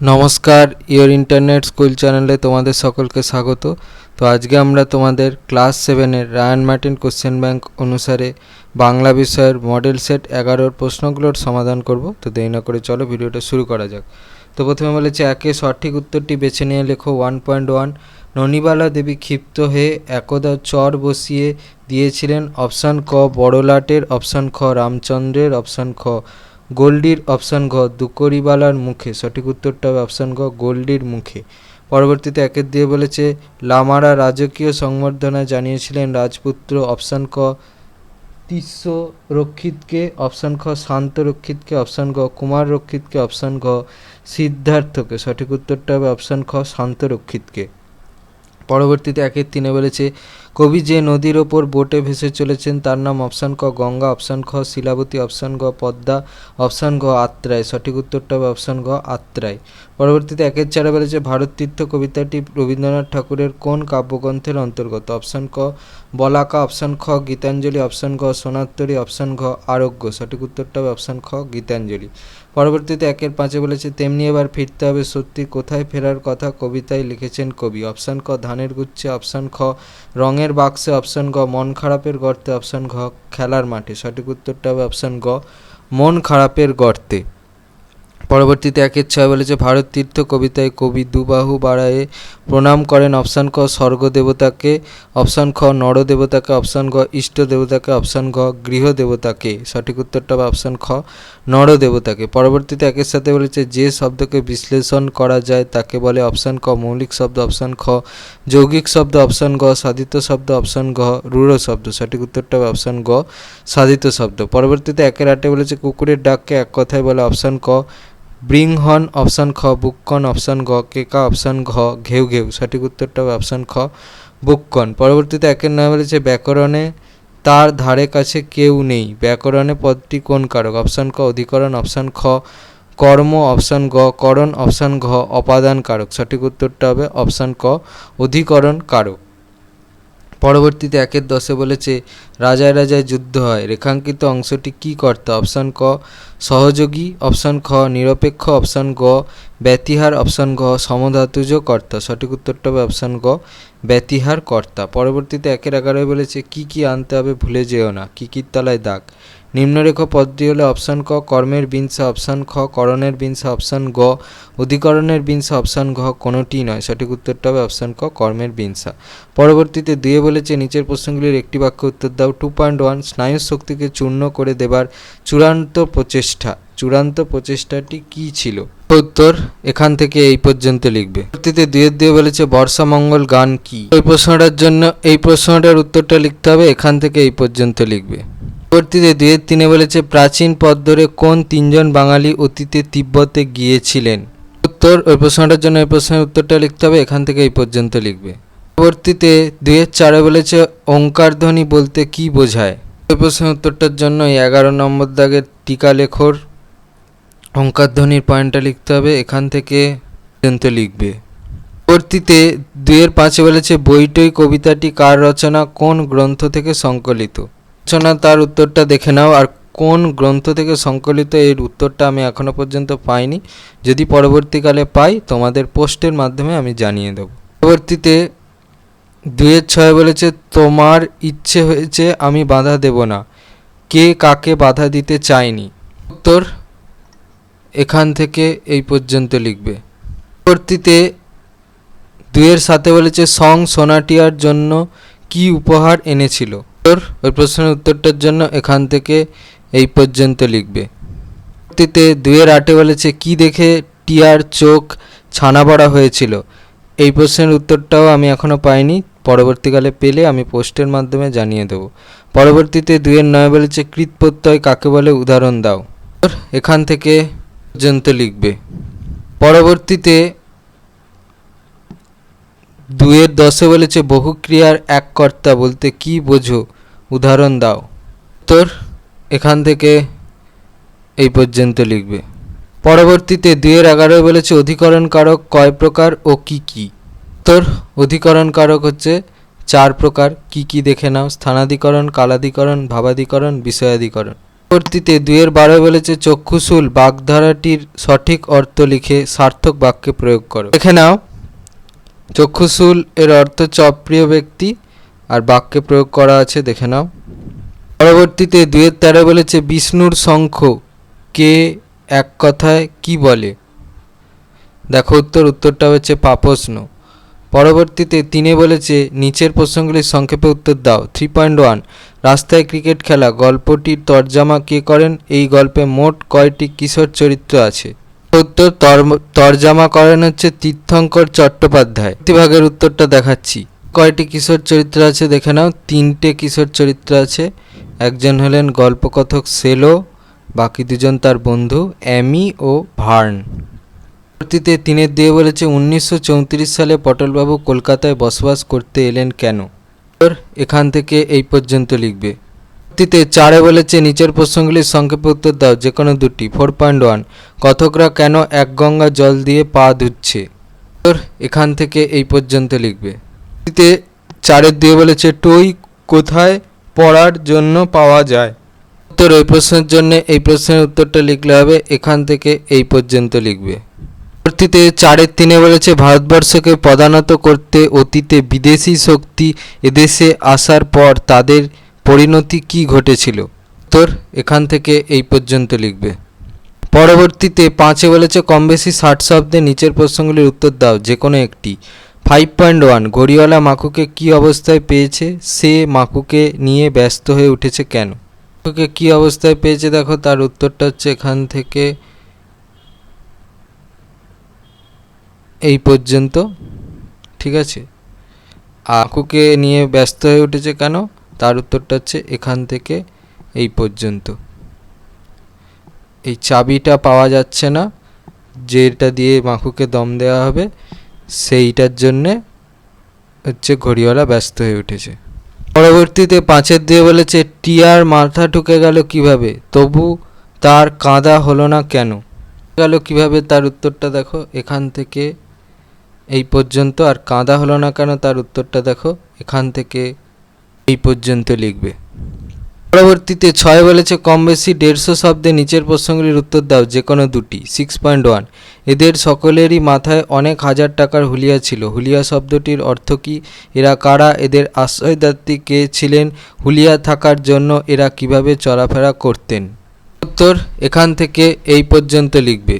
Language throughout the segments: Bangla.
নমস্কার ইওর ইন্টারনেট স্কুল চ্যানেলে তোমাদের সকলকে স্বাগত। তো আজকে আমরা তোমাদের ক্লাস সেভেনের রায়ান মার্টিন কোশ্চেন ব্যাংক অনুসারে বাংলা বিষয়ের মডেল সেট এগারোর প্রশ্নগুলোর সমাধান করব। তো দেরি না করে চলো ভিডিওটা শুরু করা যাক। তো প্রথমে বলেছে একে সঠিক উত্তরটি বেছে নিয়ে লেখো। One point one Nonibala Devi ক্ষিপ্ত হয়ে একদা চর বসিয়ে দিয়েছিলেন। অপশান ক, বড়লাটের অপশান খ, রামচন্দ্রের অপশান খ। গোল্ডির অপশান ঘ, দুকরিবালার মুখে। সঠিক উত্তরটা হবে অপশান ঘ, গোল্ডির মুখে। পরবর্তীতে একের দিয়ে বলেছে, লামারা রাজকীয় সংবর্ধনা জানিয়েছিলেন রাজপুত্র অপশান ক তিস্য রক্ষিতকে অপশান খ শান্ত রক্ষিতকে অপশান গ কুমার রক্ষিতকে অপশান ঘ, সিদ্ধার্থকে। সঠিক উত্তরটা হবে অপশান খ শান্ত রক্ষিতকে পরবর্তীতে একের তিনে বলেছে কবি যে নদীর ওপর বোটে ভেসে চলেছেন, তার নাম অপশান ক গঙ্গা, অপশান খ শিলাবতী, অপশান গ পদ্মা, অপশান গ আত্রায় সঠিক উত্তরটা হবে অপশান গ আত্রায় পরবর্তীতে একের চারে বলেছে ভারত তীর্থ কবিতাটি রবীন্দ্রনাথ ঠাকুরের কোন কাব্যগ্রন্থের অন্তর্গত? অপশান ক বলাকা, অপশান খ গীতাঞ্জলি, অপশান গ সোনাত্তরী, অপশান ঘ আরোগ্য। সঠিক উত্তরটা হবে অপশান খ গীতাঞ্জলি। পরবর্তীতে একের পাঁচে বলেছে তেমনি এবার ফিরতে হবে সত্যি কোথায় ফেরার কথা কবিতায় লিখেছেন কবি। অপশান ক ধানের গুচ্ছে, অপশান খ রঙের বাক্সে অপশন গ, মন খারাপের গর্তে অপশন ঘ, খেলার মাঠে। সঠিক উত্তরটা হবে অপশান গ, মন খারাপের গর্তে। পরবর্তীতে একের ছয় বলেছে ভারত তীর্থ কবিতায় কবি দুবাহু বাড়ায়ে প্রণাম করেন। অপশান ক, স্বর্গ দেবতাকে, অপশান খ, নর দেবতাকে, অপশান গ, ইষ্ট দেবতাকে, অপশান ঘ গৃহ দেবতাকে। সঠিক উত্তরটা হবে অপশান খ, নর দেবতাকে। পরবর্তীতে একের সাথে বলেছে যে শব্দকে বিশ্লেষণ করা যায়, তাকে বলে অপশান ক, মৌলিক শব্দ, অপশান খ, যৌগিক শব্দ, অপশান গ, সাধিত শব্দ, অপশান ঘ রূঢ় শব্দ। সঠিক উত্তরটা হবে অপশান গ, সাধিত শব্দ। পরবর্তীতে একের আটে বলেছে কুকুরের ডাককে এক কথায় বলে অপশান ক ব্রিং হন অপশান খ বুককন অপশান গ কেকা অপশান ঘ, ঘেউ ঘেউ, সঠিক উত্তরটা হবে অপশান খ বুককন পরবর্তীতে একের নাম বলেছে ব্যাকরণে, তার ধারে কাছে কেউ নেই। ব্যাকরণে পদটি কোন কারক? অপশান ক, অধিকরণ, অপশান খ, কর্ম, অপশান গ, করণ, অপশান ঘ, অপাদান কারক। সঠিক উত্তরটা হবে অপশান ক, অধিকরণ কারক। পরবর্তীতে একের দশে বলেছে, রাজায় রাজায় যুদ্ধ হয়। রেখাঙ্কিত অংশটি কি কর্তা? অপশান ক, সহযোগী। অপশান খ, নিরপেক্ষ। অপশান গ, ব্যতিহার। অপশান ঘ সমধাতুজ কর্তা। সঠিক উত্তরটা হবে অপশান গ, ব্যতিহার কর্তা। পরবর্তীতে একের এগারোয় বলেছে, কি কি আনতে হবে ভুলে যেও না। কি কির তলায় দাগ। নিম্নরেখ পদটি হলো অপশান ক, কর্মের বিংশা অপশান খ, করণের বিংশা অপশান গ, অধিকরণের বিংশা অপশান ঘ কোনোটিই নয়। সঠিক উত্তরটা হবে অপশান ক, কর্মের বিংশা পরবর্তীতে দুয়ে বলেছে, নিচের প্রশ্নগুলির একটি বাক্য উত্তর দাও। টু পয়েন্ট ওয়ান স্নায়ু শক্তিকে চূর্ণ করে দেবার চূড়ান্ত প্রচেষ্টা। চূড়ান্ত প্রচেষ্টাটি কী ছিল? উত্তর এখান থেকে এই পর্যন্ত লিখবে। পরবর্তীতে দুয়ের দিয়ে বলেছে বর্ষা মঙ্গল গান কি? ওই প্রশ্নটার জন্য, এই প্রশ্নটার উত্তরটা লিখতে হবে, এখান থেকে এই পর্যন্ত লিখবে। পরবর্তীতে দুয়ের তিনে বলেছে, প্রাচীন পথ ধরে কোন তিনজন বাঙালি অতীতে তিব্বতে গিয়েছিলেন? উত্তর, ওই প্রশ্নটার জন্য এই প্রশ্নের উত্তরটা লিখতে হবে, এখান থেকে এই পর্যন্ত লিখবে। পরবর্তীতে দুয়ের চারে বলেছে, ওঙ্কার ধ্বনি বলতে কি বোঝায়? ওই প্রশ্নের উত্তরটার জন্য এগারো নম্বর দাগের টিকা লেখর ওঙ্কার ধ্বনির পয়েন্টটা লিখতে হবে, এখান থেকে পর্যন্ত লিখবে। পরবর্তীতে দুয়ের পাঁচে বলেছে বইটই কবিতাটি কার রচনা? কোন গ্রন্থ থেকে সংকলিত? রচনা তার উত্তরটা দেখে নাও, আর কোন গ্রন্থ থেকে সংকলিত এর উত্তরটা আমি এখনও পর্যন্ত পাইনি, যদি পরবর্তীকালে পাই, তোমাদের পোস্টের মাধ্যমে আমি জানিয়ে দেবো। পরবর্তীতে দুয়ের ছয় বলেছে, তোমার ইচ্ছে হয়েছে আমি বাধা দেব না। কে কাকে বাধা দিতে চায়নি? উত্তর এখান থেকে এই পর্যন্ত লিখবে। পরবর্তীতে দুয়ের সাথে বলেছে, সং সোনাটিয়ার জন্য কি উপহার এনেছিল? উত্তর, ওই প্রশ্নের উত্তরটার জন্য এখান থেকে এই পর্যন্ত লিখবে। পরবর্তীতে দুয়ের আটে বলেছে, কি দেখে টিয়ার চোখ ছানা বড়া হয়েছিল? এই প্রশ্নের উত্তরটাও আমি এখনও পাইনি। পরবর্তীকালে পেলে আমি পোস্টের মাধ্যমে জানিয়ে দেব। পরবর্তীতে দুয়ের নয় বলেছে কৃত প্রত্যয় কাকে বলে? উদাহরণ দাও। এখান থেকে পর্যন্ত লিখবে। পরবর্তীতে দুয়ের দশে বলেছে, বহুক্রিয়ার এক কর্তা বলতে কি বোঝো? উদাহরণ দাও। উত্তর এখান থেকে এই পর্যন্ত লিখবে। পরবর্তীতে দুয়ের এগারোয় বলেছে অধিকরণ কারক কয় প্রকার ও কি কি? উত্তর অধিকরণ কারক হচ্ছে চার প্রকার, কি কি দেখে নাও, স্থানাধিকরণ, কালাধিকরণ, ভাবাধিকরণ, বিষয়াধিকরণ। পরবর্তীতে দুইয়ের বারো বলেছে চক্ষুশূল বাগধারাটির সঠিক অর্থ লিখে সার্থক বাক্যে প্রয়োগ করো। দেখে নাও চক্ষুশূল এর অর্থ হচ্ছে অপ্রিয় ব্যক্তি আর বাক্যে প্রয়োগ করা আছে, দেখে নাও। পরবর্তীতে দুয়ের তেরো বলেছে, বিষ্ণুর শঙ্খ, কে এক কথায় কি বলে? দেখো উত্তর, উত্তরটা হচ্ছে পাপস্ন পরবর্তীতে তিনে বলেছে, নিচের প্রশ্নগুলির সংক্ষেপে উত্তর দাও। থ্রি পয়েন্ট ওয়ান রাস্তায় ক্রিকেট খেলা, গল্পটির তর্জামা কে করেন? এই গল্পে মোট কয়টি কিশোর চরিত্র আছে? উত্তর তর- তর্জামা করেন হচ্ছে তীর্থঙ্কর চট্টোপাধ্যায়। ভাগের উত্তরটা দেখাচ্ছি। কয়টি কিশোর চরিত্র আছে দেখে নাও। তিনটে কিশোর চরিত্র আছে। একজন হলেন গল্পকথক সেলো, বাকি দুজন তার বন্ধু অ্যামি ও ভার্ন। পরবর্তীতে তিনের দিয়ে বলেছে, উনিশশো চৌত্রিশ সালে পটলবাবু কলকাতায় বসবাস করতে এলেন কেন? এখান থেকে এই পর্যন্ত লিখবে। পরবর্তীতে চারে বলেছে, নিচের প্রশ্নগুলির সংক্ষেপে উত্তর দাও যে কোনো দুটি। ফোর পয়েন্ট ওয়ান, কথকরা কেন এক গঙ্গা জল দিয়ে পা ধুচ্ছে? এখান থেকে এই পর্যন্ত লিখবে। পরবর্তীতে চারের দিয়ে বলেছে টই কোথায় পড়ার জন্য পাওয়া যায়? উত্তর, ওই প্রশ্নের জন্য এই প্রশ্নের উত্তরটা লিখলে হবে, এখান থেকে এই পর্যন্ত লিখবে। পরবর্তীতে চারের তিনে বলেছে, ভারতবর্ষকে প্রধানত করতে অতীতে বিদেশি শক্তি এদেশে আসার পর তাদের পরিণতি কি ঘটেছিল? উত্তর, এখান থেকে এই পর্যন্ত লিখবে। পরবর্তীতে পাঁচে বলেছে কম বেশি ষাট শব্দে নিচের প্রশ্নগুলির উত্তর দাও যে কোনো একটি। ফাইভ পয়েন্ট ওয়ান ঘড়িওয়ালা মাকুকে কী অবস্থায় পেয়েছে? সে মাকুকে নিয়ে ব্যস্ত হয়ে উঠেছে কেন? মাকুকে কী অবস্থায় পেয়েছে? দেখো, তার উত্তরটা হচ্ছে এখান থেকে এই পর্যন্ত। ঠিক আছে? আকুকে নিয়ে ব্যস্ত হয়ে উঠেছে কেন? তার উত্তরটা হচ্ছে এখান থেকে এই পর্যন্ত। এই চাবিটা পাওয়া যাচ্ছে না, যেটা দিয়ে মাকুকে দম দেওয়া হবে। সেইটার জন্যে হচ্ছে ঘড়িওয়ালা ব্যস্ত হয়ে উঠেছে। পরবর্তীতে পাঁচের দিয়ে বলেছে, টিয়ার মাথা ঢুকে গেল কীভাবে? তবু তার কাঁদা হলো না কেন? গেল কীভাবে? তার উত্তরটা দেখো, এখান থেকে এই পর্যন্ত, আর কাঁদা হলো না কেন? তার উত্তরটা দেখো, এখান থেকে এই পর্যন্ত লিখবে। পরবর্তীতে ছয় বলেছে কম বেশি দেড়শো শব্দে নিচের প্রশ্নগুলির উত্তর দাও, যে কোনো দুটি। সিক্স পয়েন্ট ওয়ান এদের সকলেরই মাথায় অনেক হাজার টাকার হুলিয়া ছিল। হুলিয়া শব্দটির অর্থ কী? এরা কারা? এদের আশ্রয়দাত্রী কে ছিলেন? হুলিয়া থাকার জন্য এরা কীভাবে চলাফেরা করতেন? উত্তর এখান থেকে এই পর্যন্ত লিখবে।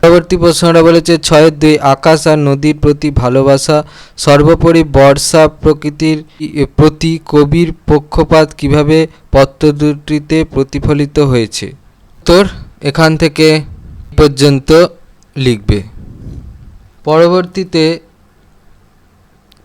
পরবর্তী প্রশ্নটা বলেছে ছয়ের দুই আকাশ আর নদীর প্রতি ভালোবাসা, সর্বোপরি বর্ষা প্রকৃতির প্রতি কবির পক্ষপাত কীভাবে পত্র দুটিতে প্রতিফলিত হয়েছে? তোর এখান থেকে পর্যন্ত লিখবে। পরবর্তীতে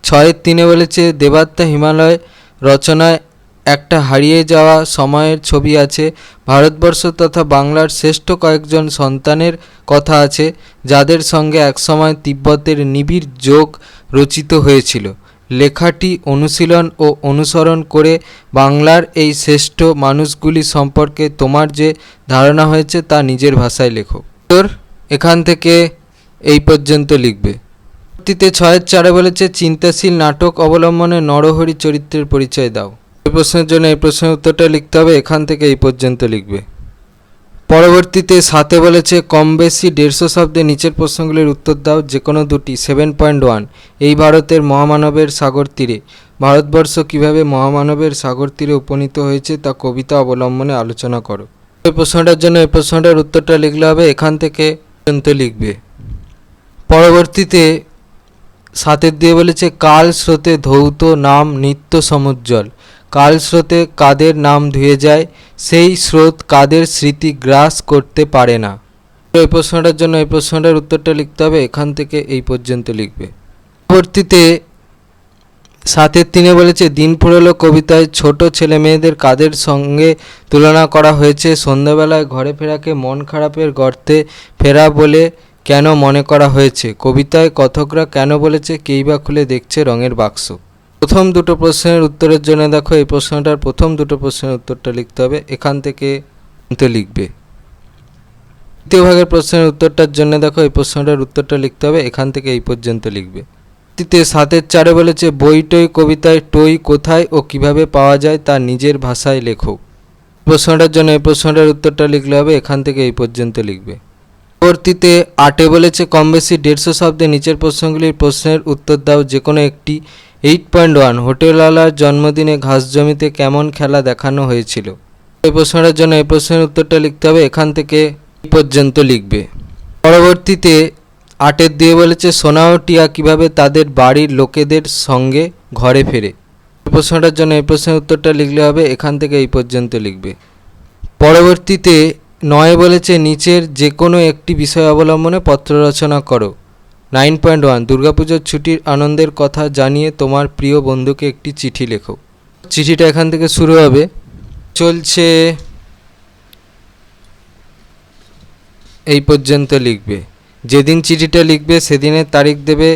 ছয়ের তিনে বলেছে, দেবাত্মা হিমালয় রচনায় একটা হারিয়ে যাওয়া সময়ের ছবি আছে, ভারতবর্ষ তথা বাংলার শ্রেষ্ঠ কয়েকজন সন্তানের কথা আছে, যাদের সঙ্গে একসময় তিব্বতের নিবিড় যোগ রচিত হয়েছিল। লেখাটি অনুশীলন ও অনুসরণ করে বাংলার এই শ্রেষ্ঠ মানুষগুলি সম্পর্কে তোমার যে ধারণা হয়েছে তা নিজের ভাষায় লেখো। উত্তর এখান থেকে এই পর্যন্ত লিখবে। পরবর্তীতে ছয়ের চারে বলেছে, চিন্তাশীল নাটক অবলম্বনে নরহরি চরিত্রের পরিচয় দাও। এই প্রশ্নের জন্য এই প্রশ্নের উত্তরটা লিখতে হবে, এখান থেকে এই পর্যন্ত লিখবে। পরবর্তীতে সাথে বলেছে, কম বেশি দেড়শো শব্দে নিচের প্রশ্নগুলির উত্তর দাও যে কোনো দুটি সেভেন পয়েন্ট ওয়ান এই ভারতের মহামানবের সাগর তীরে। ভারতবর্ষ কীভাবে মহামানবের সাগর তীরে উপনীত হয়েছে, তা কবিতা অবলম্বনে আলোচনা করো। এই প্রশ্নটার জন্য এই প্রশ্নটার উত্তরটা লিখলে হবে, এখান থেকে পর্যন্ত লিখবে। পরবর্তীতে সাতের দিয়ে বলেছে, কাল স্রোতে ধৌত নাম নিত্য সমুজ্জ্বল। কাল স্রোতে কাদের নাম ধুয়ে যায়, সেই স্রোত কাদের স্মৃতি গ্রাস করতে পারে না। এই প্রশ্নটার জন্য এই প্রশ্নটার উত্তরটা লিখতে হবে, এখান থেকে এই পর্যন্ত লিখবে। পরবর্তীতে সাতের তিনে বলেছে, দিন ফুরলো কবিতায় ছোট ছেলে মেয়েদের কাদের সঙ্গে তুলনা করা হয়েছে? সন্ধ্যাবেলায় ঘরে ফেরাকে মন খারাপের গর্তে ফেরা বলে কেন মনে করা হয়েছে? কবিতায় কথকরা কেন বলেছে? কেই বা খুলে দেখছে রঙের বাক্স? প্রথম দুটো প্রশ্নের উত্তরের জন্য দেখো, এই প্রশ্নটার প্রথম দুটো প্রশ্নের উত্তরটা লিখতে হবে। এখান থেকে লিখবে? দ্বিতীয় ভাগের প্রশ্নের উত্তরটার জন্য দেখো, এই প্রশ্নটার উত্তরটা লিখতে হবে। এখান থেকে এই পর্যন্ত লিখবে। তৃতীয়, সাতের চারে বলেছে বই টই কবিতায়, টই কোথায় ও কীভাবে পাওয়া যায় তা নিজের ভাষায় লেখো। প্রশ্নটার জন্য এই প্রশ্নটার উত্তরটা লিখলে হবে, এখান থেকে এই পর্যন্ত লিখবে। পরবর্তীতে আটে বলেছে কম বেশি দেড়শো শব্দে নিচের প্রশ্নগুলির প্রশ্নের উত্তর দাও যে কোনো একটি এইট পয়েন্ট ওয়ান, হোটেলওয়ালার জন্মদিনে ঘাস জমিতে কেমন খেলা দেখানো হয়েছিল? এই প্রশ্নটার জন্য এই প্রশ্নের উত্তরটা লিখতে হবে, এখান থেকে এই পর্যন্ত লিখবে। পরবর্তীতে আটের দিয়ে বলেছে, সোনা ও টিয়া কীভাবে তাদের বাড়ির লোকেদের সঙ্গে ঘরে ফেরে? প্রশ্নটার জন্য এই প্রশ্নের উত্তরটা লিখলে হবে, এখান থেকে এই পর্যন্ত লিখবে। পরবর্তীতে নয় বলেছে, নিচের যে কোনো একটি বিষয় অবলম্বনে পত্র রচনা করো। নাইন পয়েন্ট ওয়ান, দুর্গাপুজোর ছুটির আনন্দের কথা জানিয়ে তোমার প্রিয় বন্ধুকে একটি চিঠি লেখো। চিঠিটা এখান থেকে শুরু হবে। চলছে এই পর্যন্ত লিখবে। যেদিন চিঠিটা লিখবে সেদিনের তারিখ দেবে,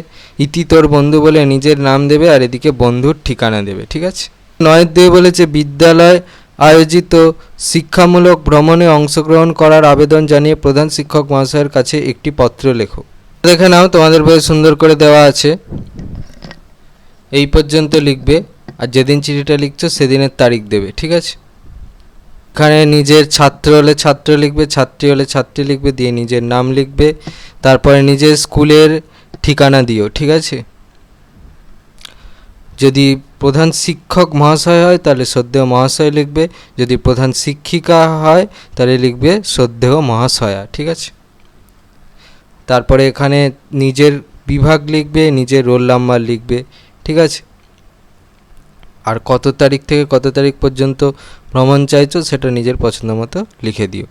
ইতি তোর বন্ধু বলে নিজের নাম দেবে আর এদিকে বন্ধুর ঠিকানা দেবে, ঠিক আছে? নয়ের দিয়ে বলেছে, বিদ্যালয় আয়োজিত শিক্ষামূলক ভ্রমণে অংশগ্রহণ করার আবেদন জানিয়ে প্রধান শিক্ষক মহাশয়ের কাছে একটি পত্র লেখো। দেখে নাও, তোমাদের বই সুন্দর করে দেওয়া আছে। এই পর্যন্ত লিখবে, আর যেদিন চিঠিটা লিখছো, সেদিনের তারিখ দেবে, ঠিক আছে? এখানে নিজের ছাত্র হলে ছাত্র লিখবে, ছাত্রী হলে ছাত্রী লিখবে, দিয়ে নিজের নাম লিখবে, তারপরে নিজের স্কুলের ঠিকানা দিও, ঠিক আছে? যদি প্রধান শিক্ষক মহাশয় হয়, তাহলে শ্রদ্ধেয় মহাশয় লিখবে, যদি প্রধান শিক্ষিকা হয়, তাহলে লিখবে শ্রদ্ধেয় মহাশয়া, ঠিক আছে? তারপরে এখানে নিজের বিভাগ লিখবে, নিজের রোল নাম্বার লিখবে, ঠিক আছে? আর কত তারিখ থেকে কত তারিখ পর্যন্ত ভ্রমণ চাইছো সেটা নিজের পছন্দ মতো লিখে দিও।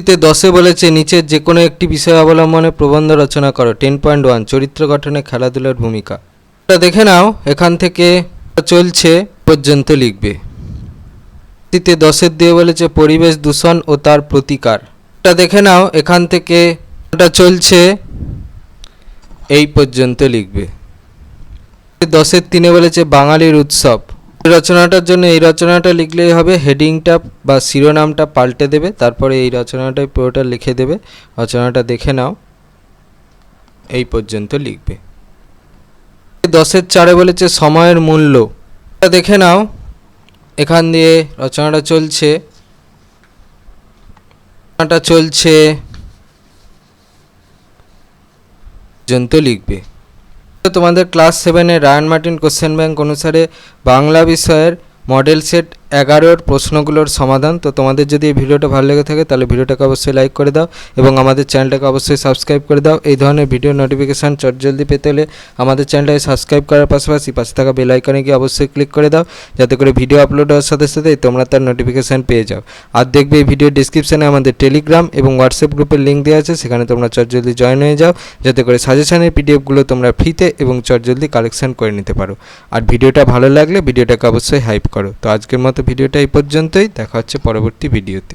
এতে দশে বলেছে, নিচের যে কোনো একটি বিষয় অবলম্বনে প্রবন্ধ রচনা করো। টেন পয়েন্ট ওয়ান, চরিত্র গঠনে খেলাধুলার ভূমিকা। এটা দেখে নাও, এখান থেকে চলছে পর্যন্ত লিখবে। এতে দশের দিয়ে বলেছে, পরিবেশ দূষণ ও তার প্রতিকার। এটা দেখে নাও, এখান থেকে এটা চলছে, এই পর্যন্ত লিখবে। দশের তিনে বলেছে, বাঙালির উৎসব। রচনাটার জন্য এই রচনাটা লিখলেই হবে, হেডিংটা বা শিরোনামটা পাল্টে দেবে, তারপরে এই রচনাটাই পুরোটা লিখে দেবে। রচনাটা দেখে নাও, এই পর্যন্ত লিখবে। দশের চারে বলেছে, সময়ের মূল্য। দেখে নাও, এখান দিয়ে রচনাটা চলছে। রচনাটা চলছে পর্যন্ত লিখবে। তোমাদের ক্লাস সেভেনে রায়ন মার্টিন কোশ্চেন ব্যাংক অনুসারে বাংলা বিষয়ের মডেল সেট এগারোর প্রশ্নগুলোর সমাধান। তো তোমাদের যদি এই ভিডিওটা ভালো লেগে থাকে, তাহলে ভিডিওটাকে অবশ্যই লাইক করে দাও এবং আমাদের চ্যানেলটাকে অবশ্যই সাবস্ক্রাইব করে দাও। এই ধরনের ভিডিও নোটিফিকেশান চটজলদি পেতে হলে আমাদের চ্যানেলটাকে সাবস্ক্রাইব করার পাশাপাশি পাশে থাকা বেল গিয়ে অবশ্যই ক্লিক করে দাও, যাতে করে ভিডিও আপলোড হওয়ার সাথে সাথেই তোমরা তার নোটিফিকেশান পেয়ে যাও। আর দেখবে এই ভিডিও ডিসক্রিপশানে আমাদের টেলিগ্রাম এবং হোয়াটসঅ্যাপ গ্রুপের লিঙ্ক দেওয়া আছে, সেখানে তোমরা চটজলদি জয়েন হয়ে যাও, যাতে করে সাজেশনের পিডিএফগুলো তোমরা ফ্রিতে এবং চটজলদি কালেকশন করে নিতে পারো। আর ভিডিওটা ভালো লাগলে ভিডিওটাকে অবশ্যই হাইপ করো। তো আজকের মতো ভিডিওটা এই পর্যন্তই। দেখা হচ্ছে পরবর্তী ভিডিওতে।